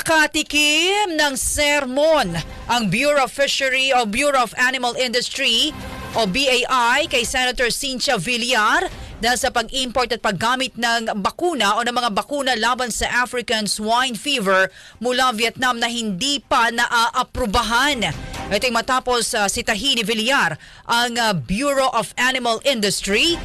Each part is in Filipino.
Nakatikim ng sermon ang Bureau of Fishery o Bureau of Animal Industry o BAI kay Senator Cynthia Villar dahil sa pag-import at paggamit ng bakuna o ng mga bakuna laban sa African swine fever mula Vietnam na hindi pa naaaprubahan. Ito matapos uh, sitahin ni Villar ang uh, Bureau of Animal Industry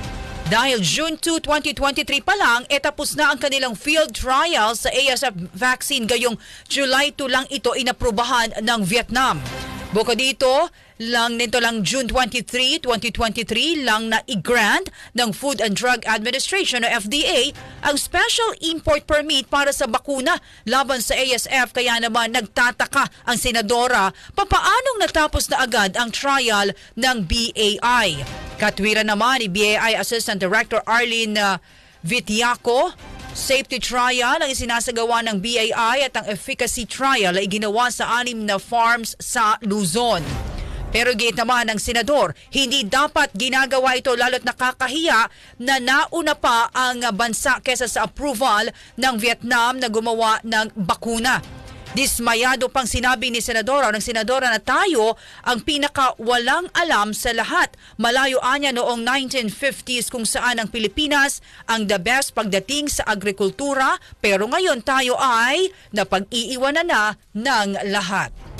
dahil June 2, 2023 pa lang, e tapos na ang kanilang field trial sa ASF vaccine gayong July 2 lang ito inaprubahan ng Vietnam. Bukod dito, lang nito lang June 23, 2023 lang na i-grant ng Food and Drug Administration o FDA ang special import permit para sa bakuna laban sa ASF kaya naman nagtataka ang senadora papaanong natapos na agad ang trial ng BAI. Katwiran naman ni BAI Assistant Director Arlene uh, Vitiaco Safety trial ang isinasagawa ng BAI at ang efficacy trial ay ginawa sa anim na farms sa Luzon. Pero gate naman ng senador, hindi dapat ginagawa ito lalo't nakakahiya na nauna pa ang bansa kesa sa approval ng Vietnam na gumawa ng bakuna. Dismayado pang sinabi ni Senadora o ng Senadora na tayo ang pinaka walang alam sa lahat. Malayo anya noong 1950s kung saan ang Pilipinas ang the best pagdating sa agrikultura pero ngayon tayo ay napag-iiwanan na ng lahat.